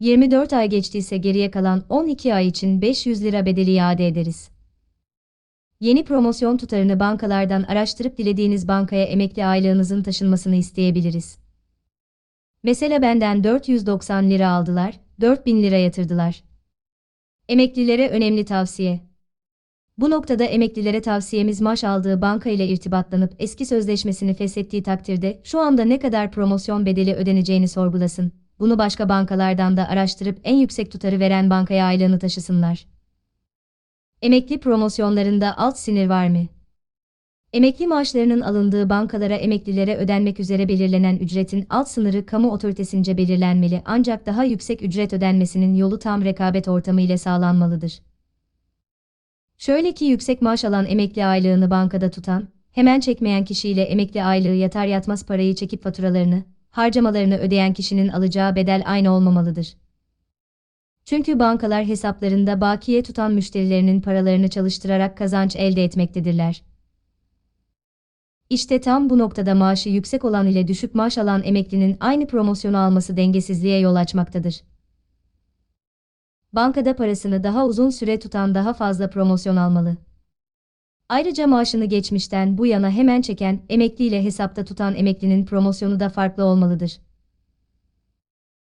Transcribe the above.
24 ay geçtiyse geriye kalan 12 ay için 500 lira bedeli iade ederiz. Yeni promosyon tutarını bankalardan araştırıp dilediğiniz bankaya emekli aylığınızın taşınmasını isteyebiliriz. Mesela benden 490 lira aldılar, 4000 lira yatırdılar. Emeklilere önemli tavsiye. Bu noktada emeklilere tavsiyemiz maaş aldığı banka ile irtibatlanıp eski sözleşmesini feshettiği takdirde şu anda ne kadar promosyon bedeli ödeneceğini sorgulasın. Bunu başka bankalardan da araştırıp en yüksek tutarı veren bankaya aylığını taşısınlar. Emekli promosyonlarında alt sinir var mı? Emekli maaşlarının alındığı bankalara emeklilere ödenmek üzere belirlenen ücretin alt sınırı kamu otoritesince belirlenmeli ancak daha yüksek ücret ödenmesinin yolu tam rekabet ortamı ile sağlanmalıdır. Şöyle ki yüksek maaş alan emekli aylığını bankada tutan, hemen çekmeyen kişiyle emekli aylığı yatar yatmaz parayı çekip faturalarını, harcamalarını ödeyen kişinin alacağı bedel aynı olmamalıdır. Çünkü bankalar hesaplarında bakiye tutan müşterilerinin paralarını çalıştırarak kazanç elde etmektedirler. İşte tam bu noktada maaşı yüksek olan ile düşük maaş alan emeklinin aynı promosyonu alması dengesizliğe yol açmaktadır. Bankada parasını daha uzun süre tutan daha fazla promosyon almalı. Ayrıca maaşını geçmişten bu yana hemen çeken, emekli ile hesapta tutan emeklinin promosyonu da farklı olmalıdır.